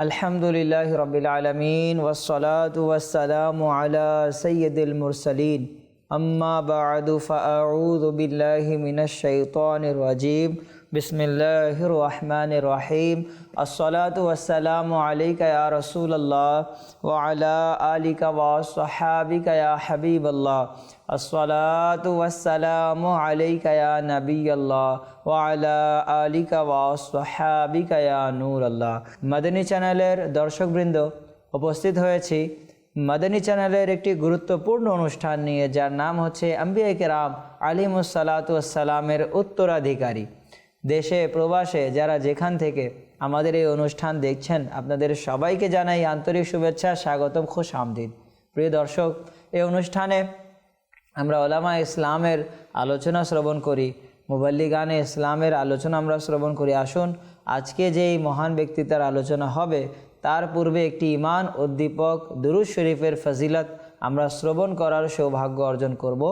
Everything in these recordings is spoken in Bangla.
الحمد لله رب العالمين والصلاة والسلام على سيد المرسلين أما بعد فأعوذ بالله من الشيطان الرجيم বিসমিল্লাহির রহমান রহিম আসসালাতাম আলিকা রসুল্লাহ ওয়া আলা আলিকা ওয়াসাবিকা হাবিবাল্লাহ। আসসালাতাম আলিকা নবীল্লাহ ওয়া আলা আলিকা ওয়াসাবিকা নূরাল্লাহ। মাদানী চ্যানেলের দর্শকবৃন্দ, উপস্থিত হয়েছি। মাদানী চ্যানেলের একটি গুরুত্বপূর্ণ অনুষ্ঠান নিয়ে, যার নাম হচ্ছে আম্বিয়া কেরাম আলিমুসালাতামের উত্তরাধিকারী। দেশে, প্রবাসে, যারা যেখান থেকে আমাদের এই অনুষ্ঠান দেখছেন, আপনাদের সবাইকে জানাই আন্তরিক শুভেচ্ছা, স্বাগতম, খুশ আমদিন প্রিয় দর্শক, এই অনুষ্ঠানে আমরা ওলামা ইসলামের আলোচনা শ্রবণ করি, মুবাল্লি গানে ইসলামের আলোচনা আমরা শ্রবণ করি। আসুন, আজকে যে এই মহান ব্যক্তিত্বের আলোচনা হবে, তার পূর্বে একটি ইমান উদ্দীপক দুরুজ শরীফের ফজিলত আমরা শ্রবণ করার সৌভাগ্য অর্জন করব।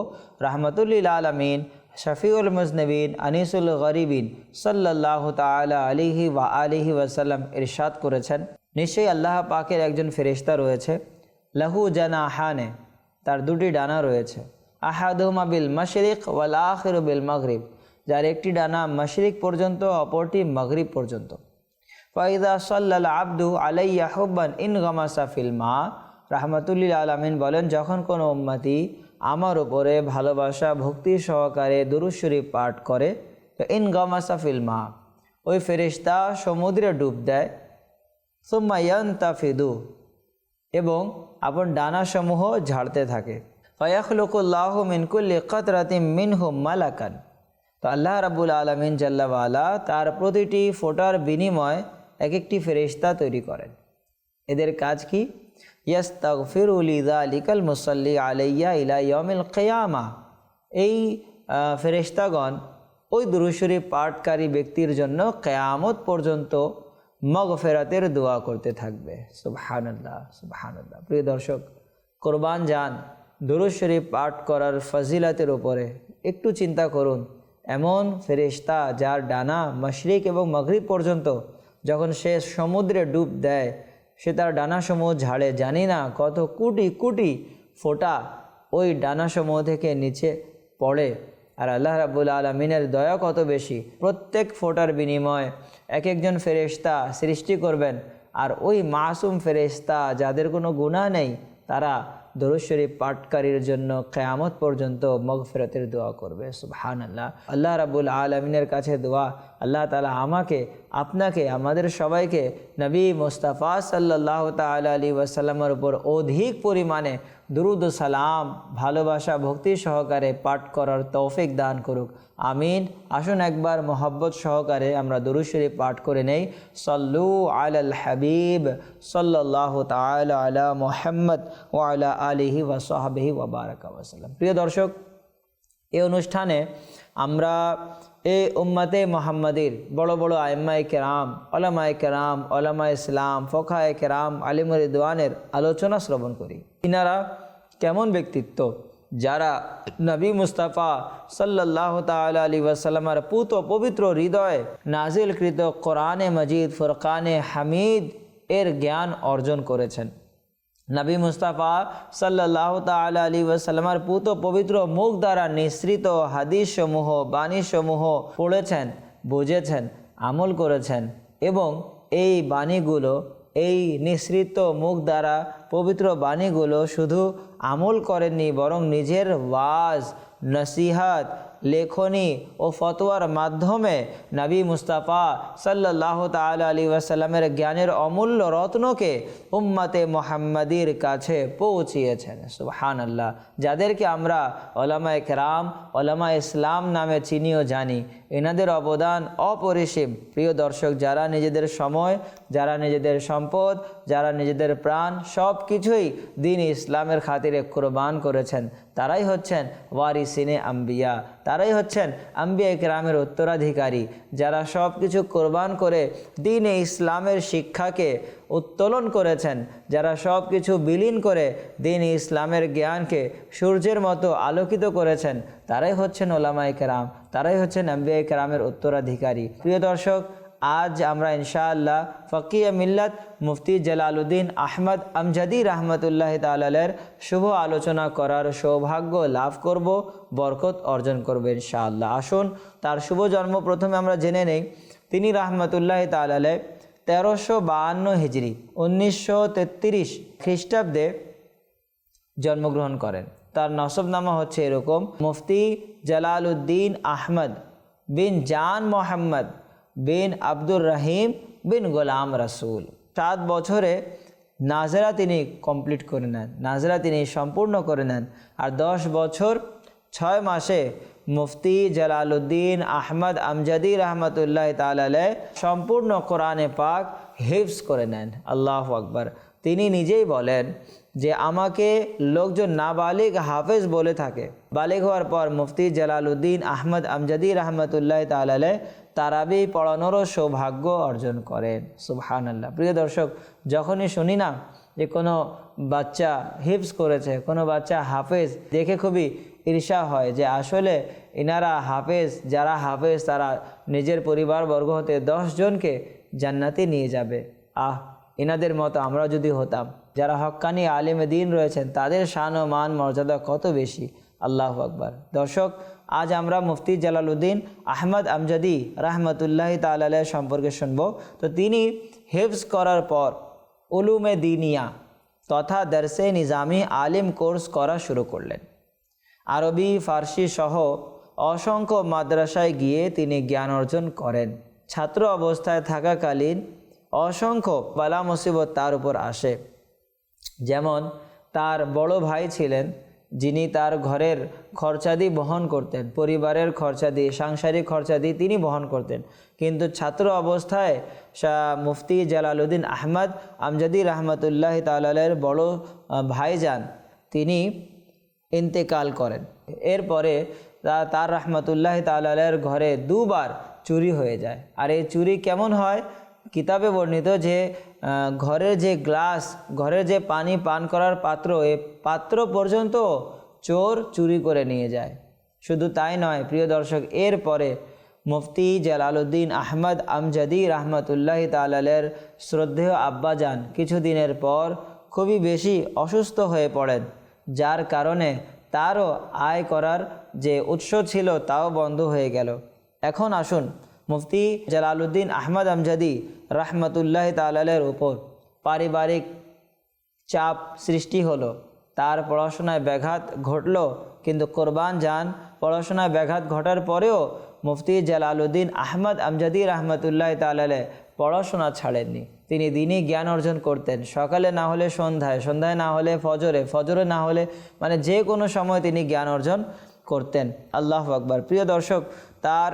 রাহমাতুল্লিল আলমিন শফিউল মুজনবিন, আনিসুল গরিবিন সাল্লাহ তালা আলিহি ওয়া আলিহি ওয়াসাল্লাম ইরশাদ করেছেন। নিশ্চয়ই আল্লাহ পাকের একজন ফেরিস্তা রয়েছে। লাহু জানা হানে তার দুটি ডানা রয়েছে। আহাদুমা বিল মশরিক ওয়াল আখির বিল মগরিব, যার একটি ডানা মশরিক পর্যন্ত, অপরটি মগরিব পর্যন্ত। ফাইদা সাল্লাল আব্দু আলাইয়া হুব্বান ইন গামাসা ফিল মা রাহমাতুল্লিল আলমিন বলেন, যখন কোনো উম্মতি আমার উপরে ভালোবাসা, ভক্তি সহকারে দুরুশ্বরী পাঠ করে। তো ইন গামাসা মা, ওই ফেরিস্তা সমুদ্রে ডুব দেয়। সুম্মায়ান তাফিদু এবং আপন ডানাসমূহ ঝাড়তে থাকে। ফয়াখলুকুল্লাহ মিনকুল্লি কতরাতিম মিনহুম মালাকান। তো আল্লাহ রাবুল আলমিন জাল্লাওয়ালা তার প্রতিটি ফোটার বিনিময় এক একটি ফেরিস্তা তৈরি করেন। এদের কাজ কি? ইয়াস্তাগফিরুল ইদা আলিকাল মুসল্লি আলাইয়া ইলা ইয়মিল কেয়ামা। এই ফেরেশতাগণ, ওই দুরুশরী পাঠকারী ব্যক্তির জন্য কেয়ামত পর্যন্ত মগফেরাতের দোয়া করতে থাকবে। সুবহানাল্লাহ সুবহানাল্লাহ। প্রিয় দর্শক, কোরবান যান দুরুজ পাঠ করার ফজিলাতের উপরে একটু চিন্তা করুন। এমন ফেরেশতা যার ডানা মশরিক এবং মগরিব পর্যন্ত যখন সে সমুদ্রে ডুব দেয় সে তার ডানাসমূহ ঝাড়ে, জানি না কত কুটি কুটি ফোটা ওই ডানাসমূহ থেকে নিচে পড়ে। আর আল্লাহ রাবুল আলমিনের দয়া কত বেশি। প্রত্যেক ফোটার বিনিময় এক একজন ফেরেশতা সৃষ্টি করবেন। আর ওই মাসুম ফেরেশতা যাদের কোনো গুণা নেই, তারা দরুদ শরীফ পাঠকারীর জন্য কেয়ামত পর্যন্ত মগফেরতের দোয়া করবে। সুবহান আল্লাহ আল্লাহ রাবুল আলমিনের কাছে দোয়া। আল্লাহ তালা আমাকে, আপনাকে, আমাদের সবাইকে নবী মুস্তাফা সাল্লাহ তালা আলী ওয়াসাল্লামের উপর অধিক পরিমাণে দুরুদ সালাম, ভালোবাসা, ভক্তি সহকারে পাঠ করার তৌফিক দান করুক। আমিন। আসুন একবার মোহব্বত সহকারে আমরা দুরুদ শরীফ পাঠ করে নেই। সল্লু আলাল হাবিব সাল্লাহ তালা আলা মোহাম্মদ ও আলা আলিহি ওয়াসাহাবিহি ওয়াবারাক ওয়াসাল্লাম প্রিয় দর্শক, এই অনুষ্ঠানে আমরা এই উম্মাতে মোহাম্মদীর, বড় বড় আইম্মাই কেরাম, ওলামায় কেরাম ওলামা ইসলাম ফোখায় কেরাম, আলিমুর দোয়ানের আলোচনা শ্রবণ করি। ইনারা কেমন ব্যক্তিত্ব? যারা নবী মুস্তাফা সাল্লাহ তালা আলী ওয়াসাল্লামার পুত পবিত্র হৃদয়ে নাজিলকৃত কোরআনে মজিদ, ফুরকানে হামিদ এর জ্ঞান অর্জন করেছেন। নবী মুস্তাফা সাল্লাহ তালা আলী ওয়াসাল্লামার পুত পবিত্র মুখ দ্বারা নিঃসৃত হাদিসসমূহ, বাণীসমূহ পড়েছেন, বুঝেছেন, আমল করেছেন এবং এই বাণীগুলো, এই নিঃসৃত মুখ দ্বারা পবিত্র বাণীগুলো শুধু আমল করেননি, বরং নিজের ওয়াজ, নসিহাত লেখনী ও ফতোয়ার মাধ্যমে নবী মুস্তাফা সাল্লাহ তাল আলী ওয়াসাল্লামের জ্ঞানের অমূল্য রত্নকে উম্মাতে মোহাম্মদীর কাছে পৌঁছিয়েছেন। সুবহান আল্লাহ যাদেরকে আমরা ওলামা একরাম ওলামা ইসলাম নামে চিনিও জানি, এনাদের অবদান অপরিসীম। প্রিয় দর্শক, যারা নিজেদের সময়, যারা নিজেদের সম্পদ, যারা নিজেদের প্রাণ সব কিছুই দিন ইসলামের খাতিরে কোরবান করেছেন, তারাই হচ্ছেন ওয়ারিসিনে আম্বিয়া। তারাই হচ্ছেন আম্বিয়া ইকরামের উত্তরাধিকারী, যারা সব কিছু কোরবান করে দিনে ইসলামের শিক্ষাকে উত্তোলন করেছেন, যারা সব কিছু বিলীন করে দিন ইসলামের জ্ঞানকে সূর্যের মতো আলোকিত করেছেন, তারাই হচ্ছেন ওলামাই কেরাম, তারাই হচ্ছেন আম্বিয়া কেরামের উত্তরাধিকারী। প্রিয় দর্শক আজ আমরা ইনশাআল্লাহ ফকিয়া মিল্লাত মুফতি জালালউদ্দিন আহমদ আমজাদি রহমতুল্লাহ তালের শুভ আলোচনা করার সৌভাগ্য লাভ করব, বরকত অর্জন করব ইনশাআল্লাহ। আসুন, তার শুভ জন্ম প্রথমে আমরা জেনে নেই। তিনি রহমতুল্লাহ তালে তেরোশো বাহান্ন হিজড়ি উনিশশো তেত্রিশ খ্রিস্টাব্দে জন্মগ্রহণ করেন। তার নসবনামা হচ্ছে এরকম, মুফতি জালালউদ্দিন আহমদ বিন জান মোহাম্মদ বিন আব্দুর রহিম বিন গোলাম রাসুল। সাত বছরে নাজরা তিনি কমপ্লিট করে নেন, নাজরা তিনি সম্পূর্ণ করে নেন। আর দশ বছর, ছয় মাসে মুফতি জালালউদ্দিন আহমদ আমজাদি রহমতুল্লাহ তালে সম্পূর্ণ কোরআনে পাক হিফস করে নেন। আল্লাহ আকবর। তিনি নিজেই বলেন যে, আমাকে লোকজন নাবালিগ হাফেজ বলে থাকে। বালিগ হওয়ার পর মুফতি জালালউদ্দিন আহমদ আমজাদি রহমতুল্লাহ তালে তারাবি পড়ানোরও সৌভাগ্য অর্জন করেন সুবহান আল্লাহ প্রিয় দর্শক, যখনই শুনি না যে কোনো বাচ্চা হিপস করেছে, কোনো বাচ্চা হাফেজ, দেখে খুবই ঈর্ষা হয় যে আসলে এনারা হাফেজ, যারা হাফেজ তারা নিজের পরিবারবর্গ হতে জনকে জান্নাতে নিয়ে যাবে। আহ এনাদের মতো আমরা যদি হতাম, যারা হক্কানি আলিমে দিন রয়েছেন, তাদের শান ও মান মর্যাদা কত বেশি? আল্লাহ আকবার। দর্শক আজ আমরা মুফতি জালালউদ্দিন আহমদ আমজাদি রাহমাতুল্লাহ তালের সম্পর্কে শুনব। তো তিনি হেফজ করার পর উলুমে দিনিয়া তথা দর্শে নিজামি আলিম কোর্স করা শুরু করলেন। আরবি, ফার্সি সহ অসংখ্য মাদ্রাসায় গিয়ে তিনি জ্ঞান অর্জন করেন। ছাত্র অবস্থায় থাকাকালীন অসংখ্য বালা মুসিবত তার উপর আসে। যেমন তার বড় ভাই ছিলেন যিনি তার ঘরের খরচাদি বহন করতেন, পরিবারের খরচাদি, সাংসারিক খরচাদি তিনি বহন করতেন। কিন্তু ছাত্র অবস্থায় শাহ মুফতি জালালউদ্দিন আহমদ আমজাদি রহমতুল্লাহ তালের বড় ভাইজান তিনি ইন্তেকাল করেন। এরপরে তার রহমতুল্লাহ তালের ঘরে দুবার চুরি হয়ে যায়। আর এই চুরি কেমন হয়? কিতাবে বর্ণিত যে ঘরের যে গ্লাস, ঘরের যে পানি পান করার পাত্র, এ পাত্র পর্যন্ত চোর চুরি করে নিয়ে যায়। শুধু তাই নয়, প্রিয় দর্শক, এর পরে মুফতি জালালউদ্দিন আহমদ আমজাদি রহমতুল্লাহ তালের শ্রদ্ধেয় আব্বাজান কিছুদিনের পর খুবই বেশি অসুস্থ হয়ে পড়েন, যার কারণে তারও আয় করার যে উৎস ছিল তাও বন্ধ হয়ে গেল। এখন আসুন মুফতি জালালউদ্দিন আহমদ আমজাদি রহমতুল্লাহ তালের উপর পারিবারিক চাপ সৃষ্টি হলো। তার পড়াশোনায় ব্যাঘাত ঘটল, কিন্তু কোরবান যান। পড়াশোনায় ব্যাঘাত ঘটার পরেও মুফতি জালালউদ্দিন আহমদ আমজাদি রহমতুল্লাহ তালালে পড়াশোনা ছাড়েননি। তিনি দিনই জ্ঞান অর্জন করতেন। সকালে না হলে সন্ধ্যায় সন্ধ্যায় না হলে ফজরে ফজরে না হলে মানে যে কোনো সময় তিনি জ্ঞান অর্জন করতেন। আল্লাহ আকবর। প্রিয় দর্শক, তার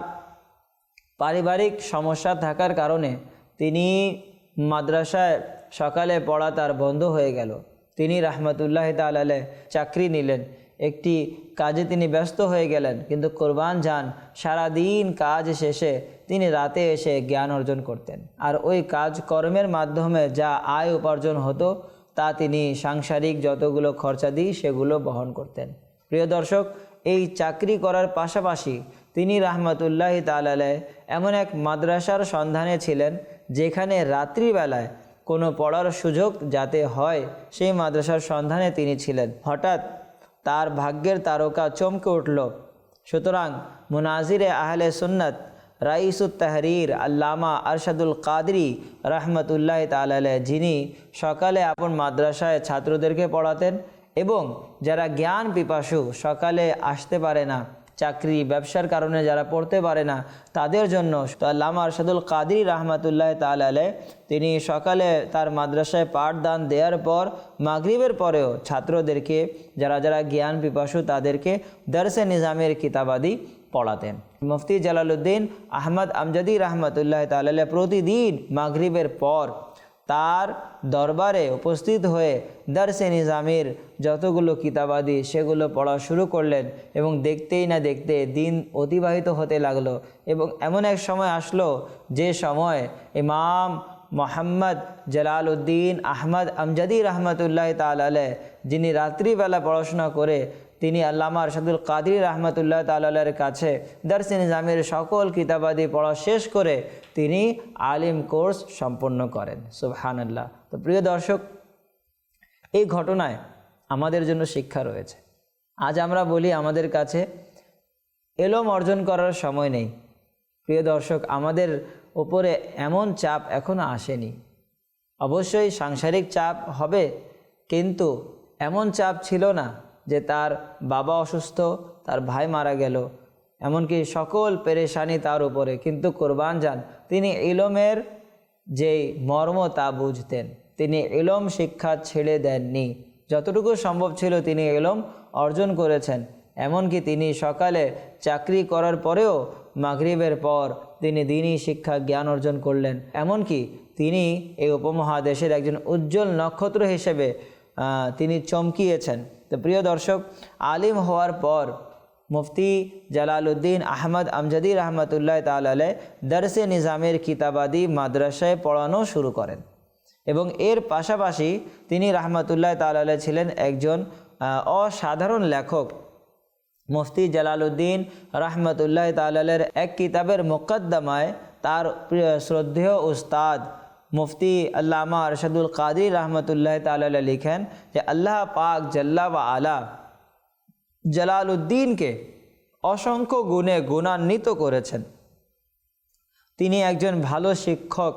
পারিবারিক সমস্যা থাকার কারণে তিনি মাদ্রাসায় সকালে পড়া তার বন্ধ হয়ে গেল। তিনি রাহমাতুল্লাহ তালালে চাকরি নিলেন। একটি কাজে তিনি ব্যস্ত হয়ে গেলেন, কিন্তু কোরবান যান, সারাদিন কাজ শেষে তিনি রাতে এসে জ্ঞান অর্জন করতেন। আর ওই কাজ কর্মের মাধ্যমে যা আয় উপার্জন হতো, তা তিনি সাংসারিক যতগুলো খরচা দিই সেগুলো বহন করতেন। প্রিয় দর্শক, এই চাকরি করার পাশাপাশি তিনি রাহমাতুল্লাহ তালালায় এমন এক মাদ্রাসার সন্ধানে ছিলেন, যেখানে রাত্রিবেলায় কোনো পড়ার সুযোগ যাতে হয়, সেই মাদ্রাসার সন্ধানে তিনি ছিলেন। হঠাৎ তার ভাগ্যের তারকা চমকে উঠল। সুতরাং মুনাজিরে আহলে সুন্নত রাইসুত তাহরির আল্লামা আরশাদুল কাদরি রহমতুল্লাহ তালালে যিনি সকালে আপন মাদ্রাসায় ছাত্রদেরকে পড়াতেন এবং যারা জ্ঞান পিপাসু সকালে আসতে পারে না চাকরি, ব্যবসার কারণে যারা পড়তে পারে না, তাদের জন্য আল্লামা আরশাদুল কাদরি রহমতুল্লাহ তালালে তিনি সকালে তার মাদ্রাসায় পাঠদান দেওয়ার পর, মাগরিবের পরেও ছাত্রদেরকে, যারা যারা জ্ঞান পিপাসু তাদেরকে দর্শে নিজামের কিতাবাদি পড়াতেন। মুফতি জালালউদ্দিন আহমদ আমজাদি রহমতুল্লাহ তালালে প্রতিদিন মাগরিবের পর তার দরবারে উপস্থিত হয়ে দর্শে নিজামের যতগুলো কিতাবাদি সেগুলো পড়া শুরু করলেন এবং দেখতেই না দেখতে দিন অতিবাহিত হতে লাগল এবং এমন এক সময় আসলো যে সময় ইমাম মোহাম্মদ জালাল উদ্দিন আহমদ আমজাদি রহমতুল্লাহ তাল যিনি রাত্রিবেলা পড়াশোনা করে তিনি আল্লামা আরশাদুল কাদির রহমতুল্লাহ তালের কাছে দর্শে নিজামের সকল কিতাবাদি পড়া শেষ করে তিনি আলিম কোর্স সম্পন্ন করেন। সুবহান আল্লাহ তো প্রিয় দর্শক, এই ঘটনায় আমাদের জন্য শিক্ষা রয়েছে। আজ আমরা বলি আমাদের কাছে এলম অর্জন করার সময় নেই। প্রিয় দর্শক, আমাদের ওপরে এমন চাপ এখনও আসেনি। অবশ্যই সাংসারিক চাপ হবে, কিন্তু এমন চাপ ছিল না যে তার বাবা অসুস্থ, তার ভাই মারা গেল। এমনকি সকল পেরেশানি তার উপরে। কিন্তু কোরবান যান। তিনি ইলমের যেই মর্ম তা বুঝতেন। তিনি ইলম শিক্ষা ছেড়ে দেননি। যতটুকু সম্ভব ছিল তিনি ইলম অর্জন করেছেন। এমনকি তিনি সকালে চাকরি করার পরেও মাগরিবের পর তিনি দিনই শিক্ষা, জ্ঞান অর্জন করলেন। এমনকি তিনি এই উপমহাদেশের একজন উজ্জ্বল নক্ষত্র হিসেবে তিনি চমকিয়েছেন। তো প্রিয় দর্শক, আলিম হওয়ার পর মুফতি জালালউদ্দিন আহমদ আমজাদি রহমতুল্লাহ তালে দরসে নিজামের কিতাবাদি মাদ্রাসায় পড়ানো শুরু করেন এবং এর পাশাপাশি তিনি রহমতুল্লাহ তালে ছিলেন একজন অসাধারণ লেখক। মুফতি জালালউদ্দিন রহমতুল্লাহ তালের এক কিতাবের মোকদ্দমায় তার শ্রদ্ধেয় উস্তাদ মুফতি আল্লামা আরশাদুল কাদির রহমতুল্লাহ তালা লিখেন যে আল্লাহ পাক জাল্লা বা আলা জালালউদ্দিনকে অসংখ্য গুণে গুণান্বিত করেছেন। তিনি একজন ভালো শিক্ষক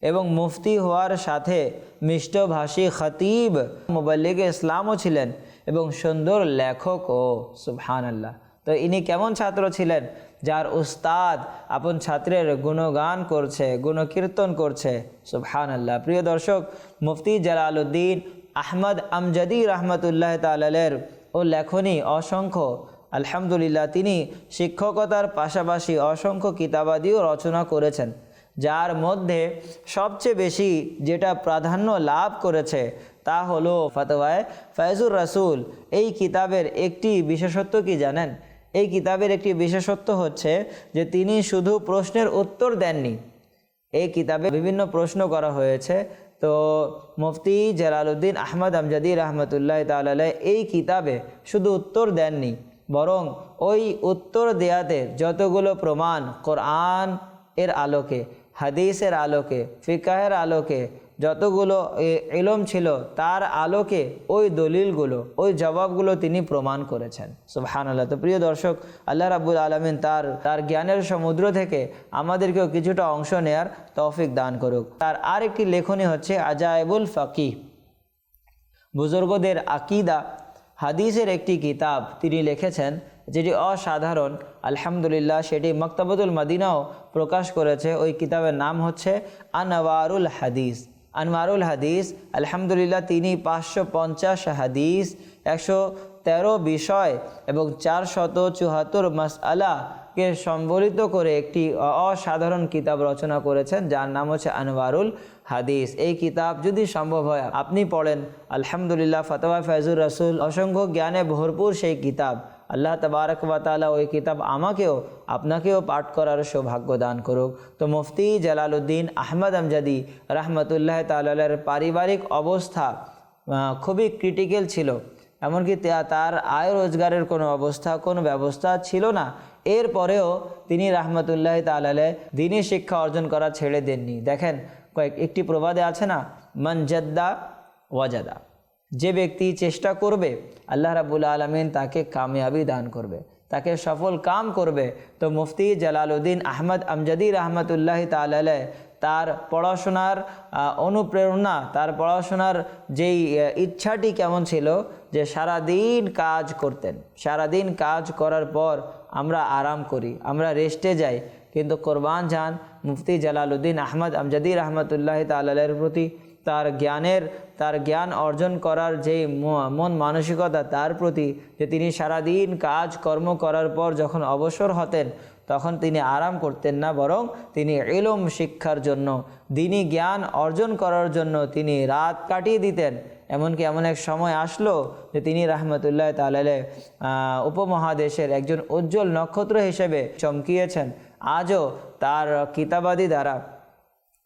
এবং মুফতি হওয়ার সাথে মিষ্টভাষী খতিব মুবাল্লিগ ইসলামও ছিলেন এবং সুন্দর লেখক ও সুবহান আল্লাহ তো ইনি কেমন ছাত্র ছিলেন? যার উস্তাদ আপন ছাত্রের গুণগান করছে, গুণকীর্তন করছে। সুবহান আল্লাহ প্রিয় দর্শক, মুফতি জালালউদ্দিন আহমদ আমজাদি রহমতুল্লাহ তালের ও লেখনী অসংখ্য। আলহামদুলিল্লাহ, তিনি শিক্ষকতার পাশাপাশি অসংখ্য কিতাবাদিও রচনা করেছেন, যার মধ্যে সবচেয়ে বেশি যেটা প্রাধান্য লাভ করেছে তা হলো ফতোয়ায় ফয়জুর রাসুল। এই কিতাবের একটি বিশেষত্ব কি জানেন? এই কিতাবের একটি বিশেষত্ব হচ্ছে যে তিনি শুধু প্রশ্নের উত্তর দেননি। এই কিতাবে বিভিন্ন প্রশ্ন করা হয়েছে। তো মুফতি জালালউদ্দিন আহমদ আমজাদি রহমতুল্লাহ তাল্লাহ এই কিতাবে শুধু উত্তর দেননি, বরং ওই উত্তর দেয়াতে যতগুলো প্রমাণ কোরআন এর আলোকে, হাদিসের আলোকে, ফিকাহের আলোকে যতগুলো, এ- ইলম ছিল তার আলোকে ওই দলিলগুলো, ওই জবাবগুলো তিনি প্রমাণ করেছেন। সুবহান আল্লাহ তো প্রিয় দর্শক, আল্লাহ রাবুল আলমিন তার তার জ্ঞানের সমুদ্র থেকে আমাদেরকেও কিছুটা অংশ নেয়ার তৌফিক দান করুক। তার আরেকটি লেখনী হচ্ছে আজায়েবুল ফাকিহ। বুজুর্গদের আকিদা, হাদিসের একটি কিতাব তিনি লিখেছেন, যেটি অসাধারণ। আলহামদুলিল্লাহ, সেটি মক্তাবতুল মদিনাও প্রকাশ করেছে। ওই কিতাবের নাম হচ্ছে আনওয়ারুল হাদিস। আনওয়ারুল হাদিস, আলহামদুলিল্লাহ তিনি পাঁচশো পঞ্চাশ হাদিস, একশো তেরো বিষয় এবং চারশত চুহাত্তর মাসআলাকে সম্বলিত করে একটি অসাধারণ কিতাব রচনা করেছেন, যার নাম হচ্ছে আনওয়ারুল হাদিস। এই কিতাব যদি সম্ভব হয়, আপনি পড়েন, আলহামদুলিল্লাহ, ফতোয়া ফয়জুর রসুল, অসংখ্য জ্ঞানে ভরপুর সেই কিতাব। আল্লাহ তবারক তাআলা ওই কিতাব আমাকেও, আপনাকেও পাঠ করার সৌভাগ্য দান করুক। তো মুফতি জালালউদ্দিন আহমদ আমজাদি রহমতুল্লাহ তালের পারিবারিক অবস্থা খুবই ক্রিটিক্যাল ছিল। এমনকি তার আয় রোজগারের কোনো অবস্থা, কোনো ব্যবস্থা ছিল না। এরপরেও তিনি রাহমাতুল্লাহ তালালে দিনী শিক্ষা অর্জন করা ছেড়ে দেননি। দেখেন, কয়েক, একটি প্রবাদে আছে না মনজদ্দা ওয়াজাদা যে ব্যক্তি চেষ্টা করবে, আল্লাহ রাবুল আলমিন তাকে কামিয়াবি দান করবে, তাকে সফল কাম করবে, তো মুফতি জালালউদ্দিন আহমদ আমজাদি রহমতুল্লাহ তালালে তার পড়াশোনার অনুপ্রেরণা, তার পড়াশোনার যেই ইচ্ছাটি কেমন ছিল যে সারাদিন কাজ করতেন। সারাদিন কাজ করার পর আমরা আরাম করি, আমরা রেস্টে যাই। কিন্তু কোরবান যান মুফতি জালালউদ্দিন আহমদ আমজাদি রহমতুল্লাহ তালের প্রতি তার জ্ঞানের, তার জ্ঞান অর্জন করার যে মন মানসিকতা, তার প্রতি যে তিনি সারাদিন কাজ, কর্ম করার পর যখন অবসর হতেন, তখন তিনি আরাম করতেন না, বরং তিনি এলম শিক্ষার জন্য, দিনী জ্ঞান অর্জন করার জন্য তিনি রাত কাটিয়ে দিতেন। এমনকি এমন এক সময় আসলো যে তিনি রাহমতুল্লাহ তালালে উপমহাদেশের একজন উজ্জ্বল নক্ষত্র হিসেবে চমকিয়েছেন। আজও তার কিতাবাদি দ্বারা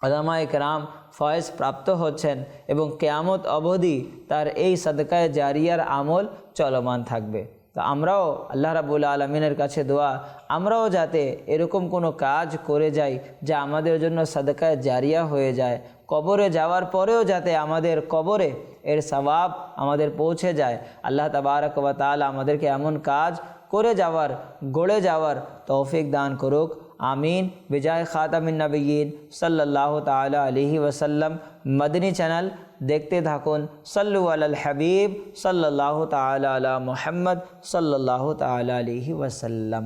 আদামা একরাম ফয়েজ প্রাপ্ত হচ্ছেন এবং কেয়ামত অবধি তার এই সদকায় জারিয়ার আমল চলমান থাকবে। তো আমরাও আল্লাহ রাবুল আলমিনের কাছে দোয়া, আমরাও যাতে এরকম কোনো কাজ করে যাই যা আমাদের জন্য সদকায় জারিয়া হয়ে যায়। কবরে যাওয়ার পরেও যাতে আমাদের কবরে এর সবাব আমাদের পৌঁছে যায়। আল্লাহ তাবারক তাআলা আমাদেরকে এমন কাজ করে যাওয়ার, গড়ে যাওয়ার তৌফিক দান করুক। আমিন বিজয় খাতামিন নবীন সাল্লাহ তালা আলহি ওসাল্লাম মদনী চ্যানেল দেখতে থাকুন সাল্লু আল হাবিব সাল্লাহ তালা আলা মোহাম্মদ সাল্লাহ তালা আলহি ওসাল্লাম